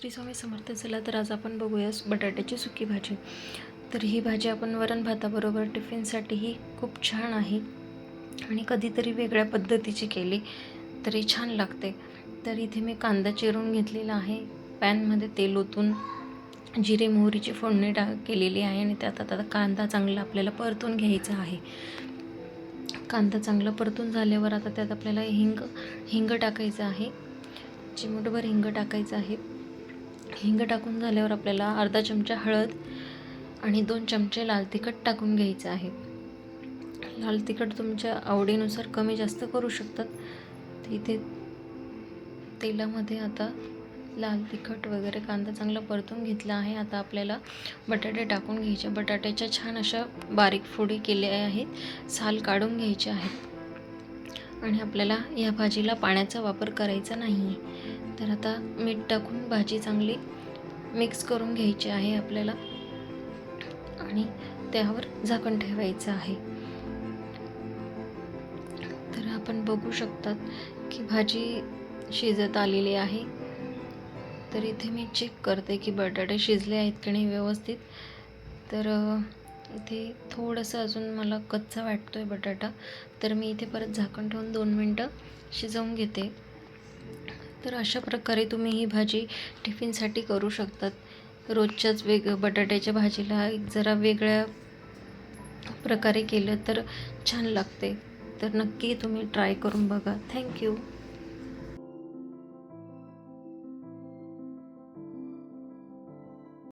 श्री स्वामी समर्थ चला तर आज आपण बघूया बटाट्याची सुकी भाजी. तर ही भाजी आपण वरण भाताबरोबर टिफिनसाठीही खूप छान आहे आणि कधीतरी वेगळ्या पद्धतीची केली तरी छान लागते. तर इथे मी कांदा चिरून घेतलेला आहे. पॅनमध्ये तेल ओतून जिरे मोहरीची फोडणी टा केलेली आहे आणि त्यात आता कांदा चांगला आपल्याला परतून घ्यायचा आहे. कांदा चांगला परतून झाल्यावर आता त्यात आपल्याला हिंग हिंग टाकायचं आहे. चिमूटभर हिंग टाकायचं आहे. हिंग टाकून झाल्यावर आपल्याला अर्धा चमचा हळद आणि दोन चमचे लाल तिखट टाकून घ्यायचं आहे. लाल तिखट तुमच्या आवडीनुसार कमी जास्त करू शकतात. तर इथे तेलामध्ये आता लाल तिखट वगैरे कांदा चांगला परतून घेतला आहे. आता आपल्याला बटाटे टाकून घ्यायचे. बटाट्याच्या छान अशा बारीक फोडी केल्या आहेत. साल काढून घ्यायचे आहेत. आणि आपल्याला या भाजीला पाण्याचा वापर करायचा नाही आहे तर आता मीठ टाकून भाजी चांगली मिक्स करून घ्यायची आहे आपल्याला. आणि त्यावर झाकण ठेवायचं आहे. तर आपण बघू शकतात की भाजी शिजत आलेली आहे. तर इथे मी चेक करते की बटाटे शिजले आहेत की नाही व्यवस्थित. तर इथे थोडंसं अजून मला कच्चा वाटतो आहे बटाटा. तर मी इथे परत झाकण ठेवून दोन मिनटं शिजवून घेते. तर अशा प्रकारे तुम्ही ही भाजी टिफिनसाठी करू शकतात. रोजच्याच वेग बटाट्याच्या भाजीला एक जरा वेगळ्या प्रकारे केलं तर छान लागते. तर नक्की तुम्ही ट्राय करून बघा. थँक्यू.